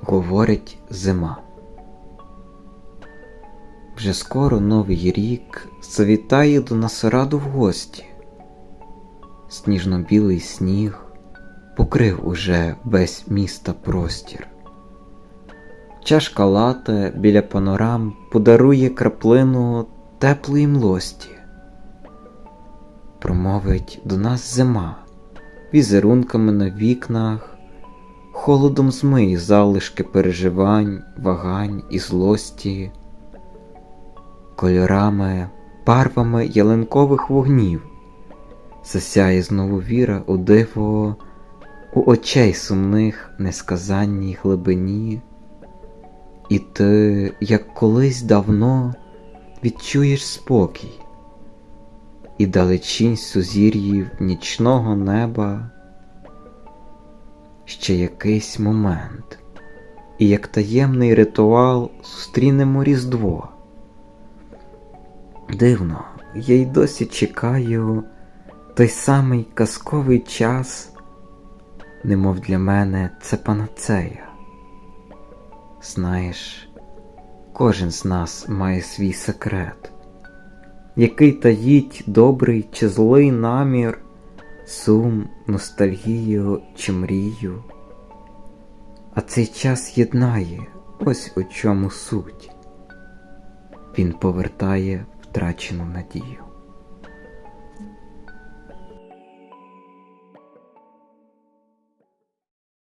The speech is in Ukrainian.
Говорить зима. Вже скоро новий рік завітає до нас раду в гості. Сніжно-білий сніг покрив уже весь міста простір. Чашка лате біля панорам подарує краплину теплої млості. Промовить до нас зима, візерунками на вікнах, холодом змиє залишки переживань, вагань і злості, кольорами, барвами ялинкових вогнів, засяє знову віра у диво, у очей сумних несказанній глибині. І ти, як колись давно, відчуєш спокій, і далечінь сузір'їв нічного неба ще якийсь момент, і як таємний ритуал зустрінемо Різдво. Дивно, я й досі чекаю той самий казковий час, немов для мене це панацея. Знаєш, кожен з нас має свій секрет, який таїть добрий чи злий намір, сум, ностальгію чи мрію. А цей час єднає ось у чому суть. Він повертає втрачену надію.